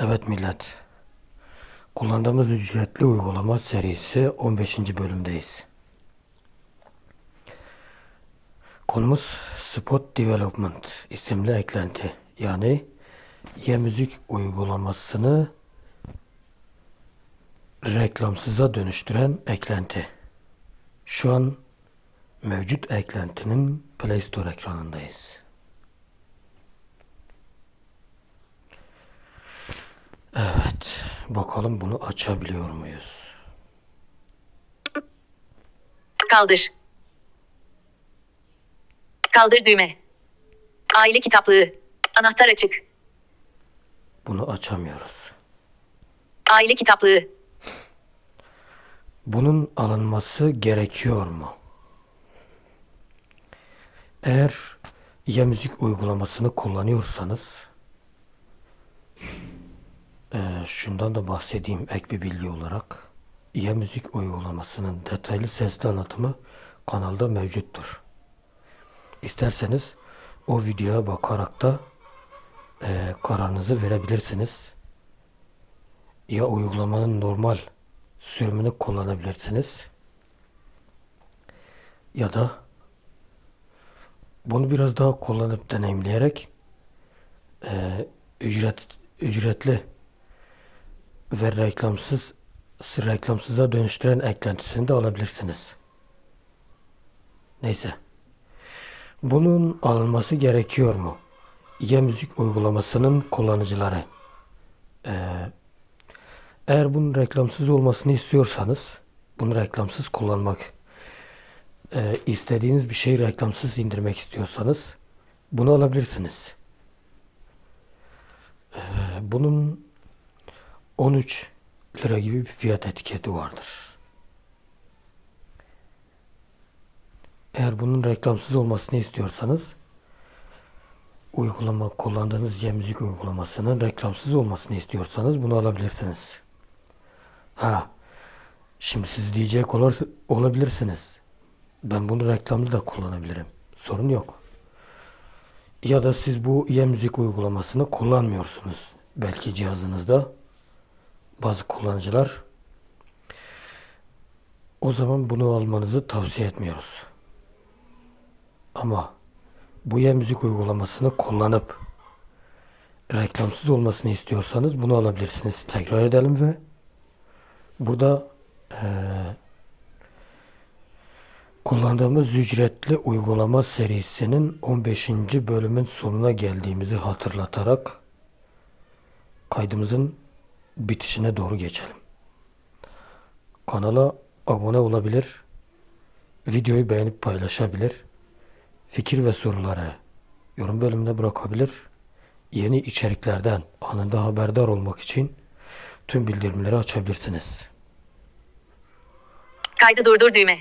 Evet millet. Kullandığımız ücretli uygulama serisi 15. bölümdeyiz. Konumuz Spot Development isimli eklenti. Yani müzik uygulamasını reklamsıza dönüştüren eklenti. Şu an mevcut eklentinin Play Store ekranındayız. Evet, bakalım bunu açabiliyor muyuz? Kaldır. Kaldır düğme. Aile kitaplığı. Anahtar açık. Bunu açamıyoruz. Aile kitaplığı. Bunun alınması gerekiyor mu? Eğer ya müzik uygulamasını kullanıyorsanız şundan da bahsedeyim ek bir bilgi olarak. Ya müzik uygulamasının detaylı sesli anlatımı kanalda mevcuttur. İsterseniz o videoya bakarak da eee, kararınızı verebilirsiniz. Ya uygulamanın normal sürümünü kullanabilirsiniz. Ya da bunu biraz daha kullanıp deneyimleyerek eee, ücret ücretli ve reklamsız reklamsıza dönüştüren eklentisini de alabilirsiniz. Neyse. Bunun alınması gerekiyor mu? Ya müzik uygulamasının kullanıcıları. Eee eğer bunun reklamsız olmasını istiyorsanız, bunu reklamsız kullanmak, e, istediğiniz bir şeyi reklamsız indirmek istiyorsanız bunu alabilirsiniz. E, bunun 13 lira gibi bir fiyat etiketi vardır. Eğer bunun reklamsız olmasını istiyorsanız uygulama kullandığınız ya müzik uygulamasının reklamsız olmasını istiyorsanız bunu alabilirsiniz. Ha, şimdi siz diyecek olur, olabilirsiniz. Ben bunu reklamda da kullanabilirim. Sorun yok. Ya da siz bu e-müzik uygulamasını kullanmıyorsunuz. Belki cihazınızda bazı kullanıcılar o zaman bunu almanızı tavsiye etmiyoruz. Ama bu e-müzik uygulamasını kullanıp reklamsız olmasını istiyorsanız bunu alabilirsiniz. Tekrar edelim ve Burada eee, kullandığımız ücretli uygulama serisinin 15. bölümün sonuna geldiğimizi hatırlatarak kaydımızın bitişine doğru geçelim. Kanala abone olabilir, videoyu beğenip paylaşabilir, fikir ve soruları yorum bölümüne bırakabilir, yeni içeriklerden anında haberdar olmak için tüm bildirimleri açabilirsiniz. Kaydı durdur düğme.